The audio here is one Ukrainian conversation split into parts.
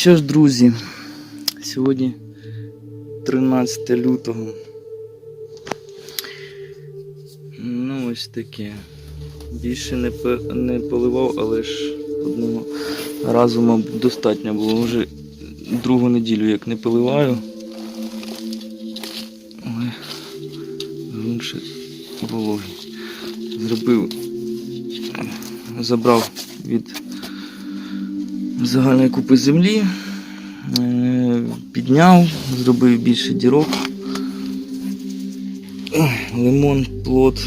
що ж, друзі, сьогодні 13 лютого. Ну, ось таке. Більше не, не поливав, але ж одного разу, мабуть, достатньо було. Вже другу неділю як не поливаю. Але ще вологий. Зробив, забрав від загальної купи землі, е, підняв, зробив більше дірок. Лимон, плод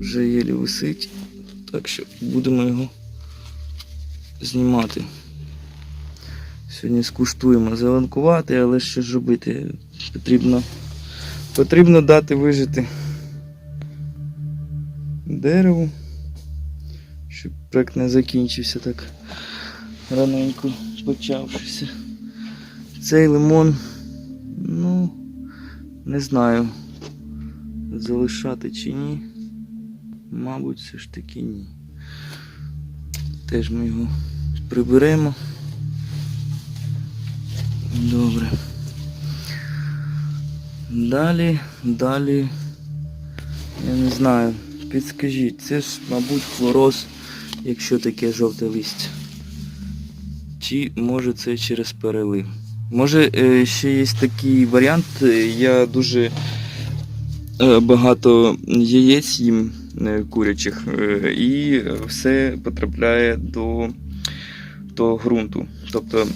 вже єлі висить, так що будемо його знімати. Сьогодні скуштуємо зеленкувати, але що ж робити? Потрібно, потрібно дати вижити дереву, щоб проект не закінчився так раненько почавшися. Цей лимон, ну, не знаю, залишати чи ні. Мабуть, все ж таки ні. Теж ми його приберемо. Добре. Далі, далі, я не знаю, підскажіть, це ж, мабуть, хлороз, якщо таке жовте листя. Чи може це через перелив? Може е, ще є такий варіант, е, я дуже е, багато яєць їм курячих, і все потрапляє до, до ґрунту. Тобто,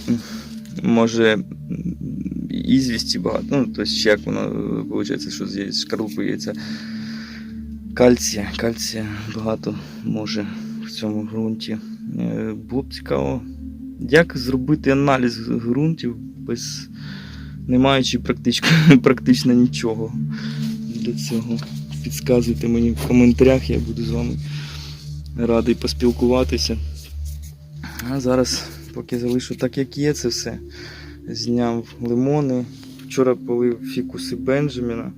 може ізвісті багато, ну, тобто, як воно виходить, що з шкарлупи яйця. Кальція, кальція багато може в цьому ґрунті. Було б цікаво, як зробити аналіз ґрунтів без не маючи практично, практично нічого для цього. Підказуйте мені в коментарях, я буду з вами радий поспілкуватися. А зараз, поки залишу так, як є, це все. Зняв лимони. Вчора полив фікуси Бенджаміна,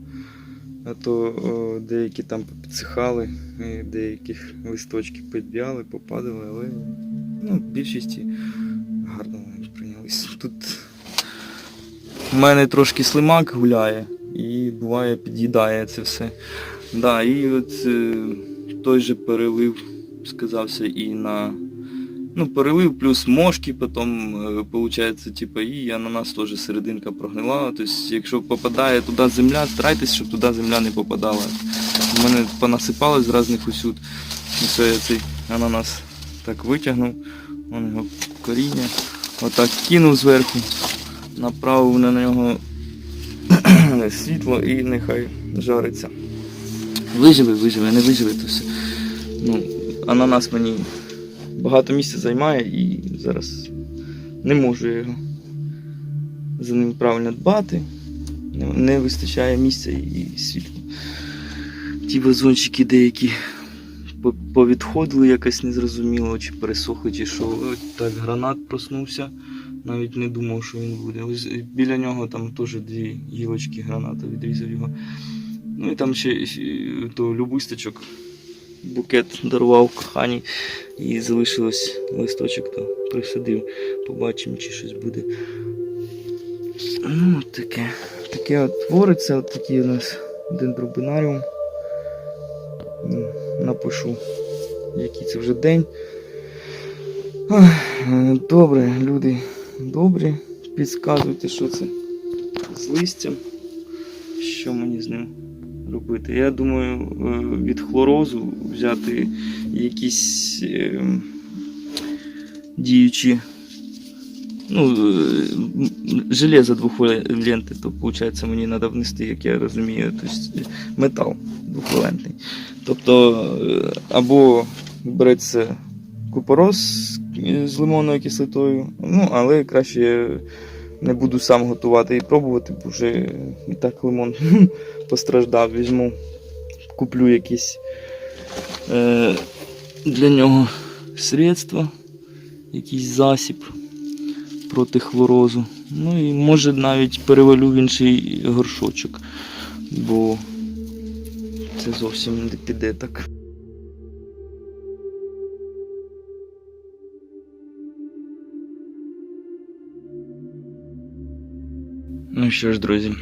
а то о, деякі там підсихали, деяких листочки підб'яли, попадали, але ну, більшості гарно вони прийнялись. Тут в мене трошки слимак гуляє і буває під'їдає це все. Да, і от е, той же перелив сказався і на. Ну, перелив плюс мошки, потім, е, получається, типу, і ананас теж серединка прогнила. Тобто, якщо попадає туди земля, старайтесь, щоб туди земля не попадала. У мене понасипали з різних усюд. І все, я цей ананас так витягнув, вон його коріння, отак кинув зверху, направив на нього світло і нехай жариться. Виживе, виживе, не виживе, то все. Ну, ананас мені багато місця займає і зараз не можу його за ним правильно дбати. Не, вистачає місця і світла. Ті вазончики деякі повідходили якось незрозуміло, чи пересохли, чи що. Так, гранат проснувся. Навіть не думав, що він буде. Ось біля нього там теж дві гілочки граната відрізав його. Ну і там ще ще то любисточок букет дарував кохані і залишилось листочок, то присадив. Побачимо, чи щось буде. Ну, таке. Таке от твориться, от такий у нас дендробинаріум. Напишу, який це вже день. Е, Добре, люди добрі. Підказуйте, що це з листям. Що мені з ним робити? Я думаю, е, від хлорозу взяти якісь е, діючі. Ну, е, железо двохваленти, то виходить мені треба внести, як я розумію, тобто метал двохвалентний. Тобто або береться купорос з лимонною кислотою, ну, але краще не буду сам готувати і пробувати, бо вже і так лимон постраждав. Візьму, куплю якісь е, для нього средства, якийсь засіб проти хлорозу. Ну і може навіть перевалю в інший горшочок, бо це зовсім не піде так. Ну що ж, друзі.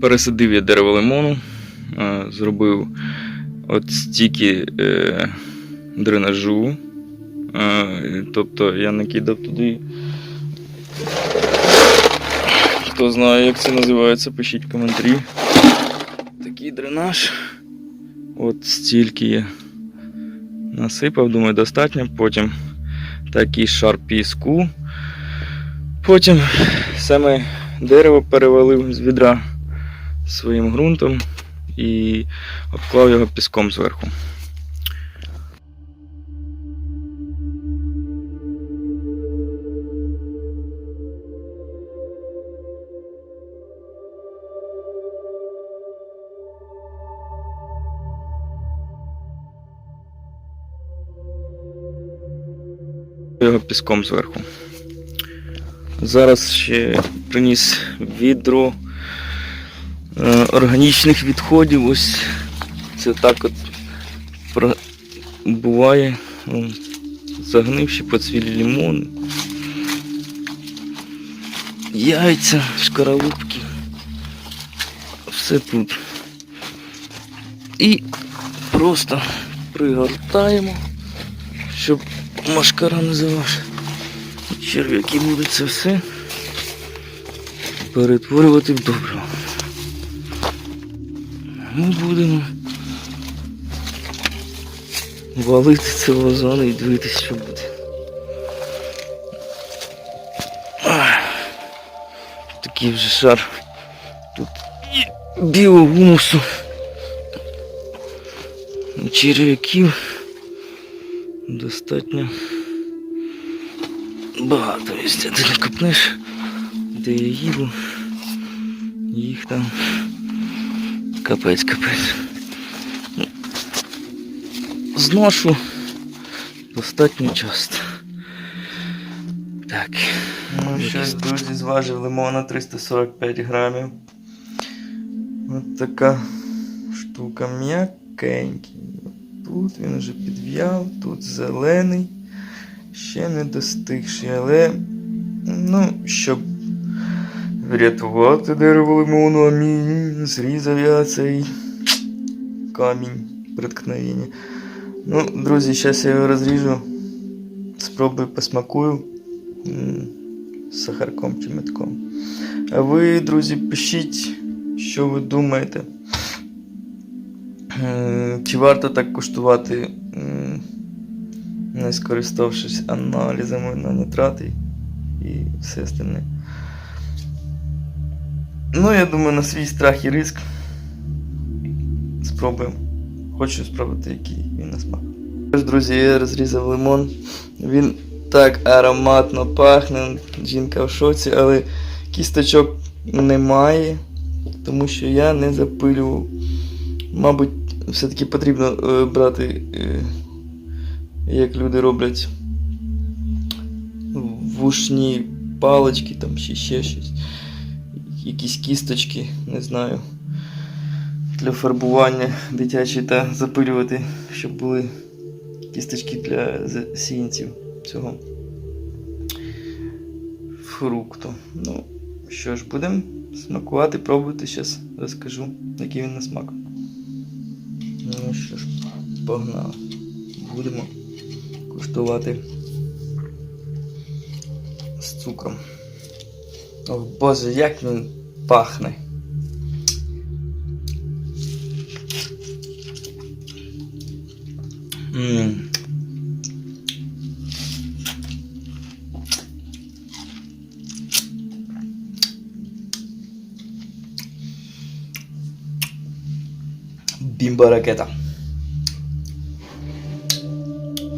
Пересадив я дерево лимону, зробив от стільки е, дренажу. Тобто я накидав туди. Хто знає, як це називається, пишіть в коментарі. Такий дренаж. От стільки я насипав, думаю, достатньо. Потім такий шар піску. Потім саме дерево перевалив з відра своїм ґрунтом і обклав його піском зверху. Його піском зверху. Зараз ще приніс відро е, органічних відходів. Ось це так от буває. Загнивші поцвілі лимони. Яйця, шкаралупки. Все тут. І просто пригортаємо, щоб машкара заважила черв'яки будуть це все перетворювати в добриво. Ми будемо валити це вазони і дивитися, що буде. Такий вже шар. Тут білого гумусу. Черв'яків достатньо багато місця. Ти не копнеш, де я їду. Їх там капець капець. Зношу достатньо часто. Так. Ну, щось, друзі, зважив лимона 345 грамів. От така штука м'якенький. Тут він вже підв'яв, тут зелений ще не достигший, але ну, щоб врятувати дерево лимону, амінь, зрізав я цей камінь преткновення. Ну, друзі, зараз я його розріжу, спробую посмакую з сахарком чи метком. А ви, друзі, пишіть, що ви думаєте. М, Чи варто так куштувати? не скориставшись аналізами на нітрати і все остальне. Ну, я думаю, на свій страх і риск спробуємо. Хочу спробувати, який він на смак. Тож, друзі, я розрізав лимон. Він так ароматно пахне. Жінка в шоці, але кісточок немає, тому що я не запилював. Мабуть, все-таки потрібно е, брати. Е, як люди роблять вушні палички, там чи ще щось. Якісь кісточки, не знаю. Для фарбування дитячі та запилювати, щоб були кісточки для сіянців цього фрукту. Ну, що ж, будемо смакувати, пробувати. Зараз розкажу, який він на смак. Ну що ж, погнали. Будемо куштувати з цукром. О боже, як він пахне. Ммм. Benim bereketa. É